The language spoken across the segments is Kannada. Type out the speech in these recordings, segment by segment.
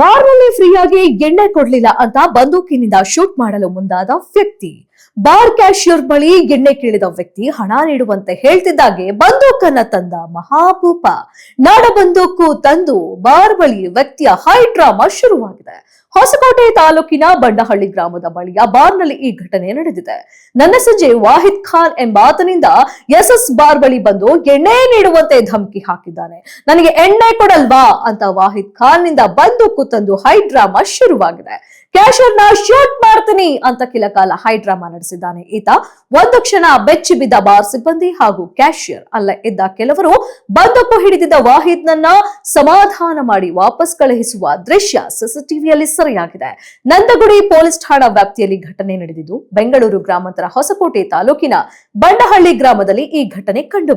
ಬಾರ್ನಲ್ಲಿ ಫ್ರೀಯಾಗಿ ಎಣ್ಣೆ ಕೊಡ್ಲಿಲ್ಲ ಅಂತ ಬಂದೂಕಿನಿಂದ ಶೂಟ್ ಮಾಡಲು ಮುಂದಾದ ವ್ಯಕ್ತಿ. ಬಾರ್ ಕ್ಯಾಶಿಯರ್ ಬಳಿ ಎಣ್ಣೆ ಕೇಳಿದ ವ್ಯಕ್ತಿ ಹಣ ನೀಡುವಂತೆ ಹೇಳ್ತಿದ್ದಾಗೆ ಬಂದೂಕನ್ನ ತಂದ ಮಹಾಭೂಪ ನಾಡ ಬಂದೂಕು ತಂದು ಬಾರ್ ಬಳಿ ವ್ಯಕ್ತಿಯ ಹೈ ಡ್ರಾಮಾ ಶುರುವಾಗಿದೆ. ಹೊಸಕೋಟೆ ತಾಲೂಕಿನ ಬಂಡಹಳ್ಳಿ ಗ್ರಾಮದ ಬಳಿಯ ಬಾರ್ನಲ್ಲಿ ಈ ಘಟನೆ ನಡೆದಿದೆ. ನನ್ನ ಸಂಜೆ ವಾಹಿದ್ ಖಾನ್ ಎಂಬಾತನಿಂದ ಎಸ್ ಎಸ್ ಬಾರ್ ಬಳಿ ಬಂದು ಎಣ್ಣೆ ನೀಡುವಂತೆ ಧಮಕಿ ಹಾಕಿದ್ದಾನೆ. ನನಗೆ ಎಣ್ಣೆ ಕೊಡಲ್ವಾ? ಅಂತ ವಾಹಿದ್ ಖಾನ್ನಿಂದ ಬಂದೂಕು ತಂದು ಹೈ ಡ್ರಾಮಾ ಶುರುವಾಗಿದೆ. ಕ್ಯಾಶರ್ನ ಶೂಟ್ ಮಾಡ್ತೀನಿ ಅಂತ ಕೆಲ ಕಾಲ ಹೈ ಡ್ರಾಮಾ ನಡೆಸಿದ್ದಾನೆ. ಈತ ಒಂದು ಕ್ಷಣ ಬೆಚ್ಚಿ ಬಿದ್ದ ಬಾರ್ ಸಿಬ್ಬಂದಿ ಹಾಗೂ ಕ್ಯಾಶಿಯರ್ ಅಲ್ಲ ಇದ್ದ ಕೆಲವರು ಬಂದೂಕು ಹಿಡಿದಿದ್ದ ವಾಹಿದ್ ನನ್ನ ಸಮಾಧಾನ ಮಾಡಿ ವಾಪಸ್ ಕಳುಹಿಸುವ ದೃಶ್ಯ ಸಿಸಿಟಿವಿಯಲ್ಲಿ ಸೆರೆಯಾಗಿದೆ. ನಂದಗುಡಿ ಪೊಲೀಸ್ ಠಾಣಾ ವ್ಯಾಪ್ತಿಯಲ್ಲಿ ಘಟನೆ ನಡೆದಿದ್ದು, ಬೆಂಗಳೂರು ಗ್ರಾಮಾಂತರ ಹೊಸಕೋಟೆ ತಾಲೂಕಿನ ಬಂಡಹಳ್ಳಿ ಗ್ರಾಮದಲ್ಲಿ ಈ ಘಟನೆ ಕಂಡು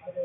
அது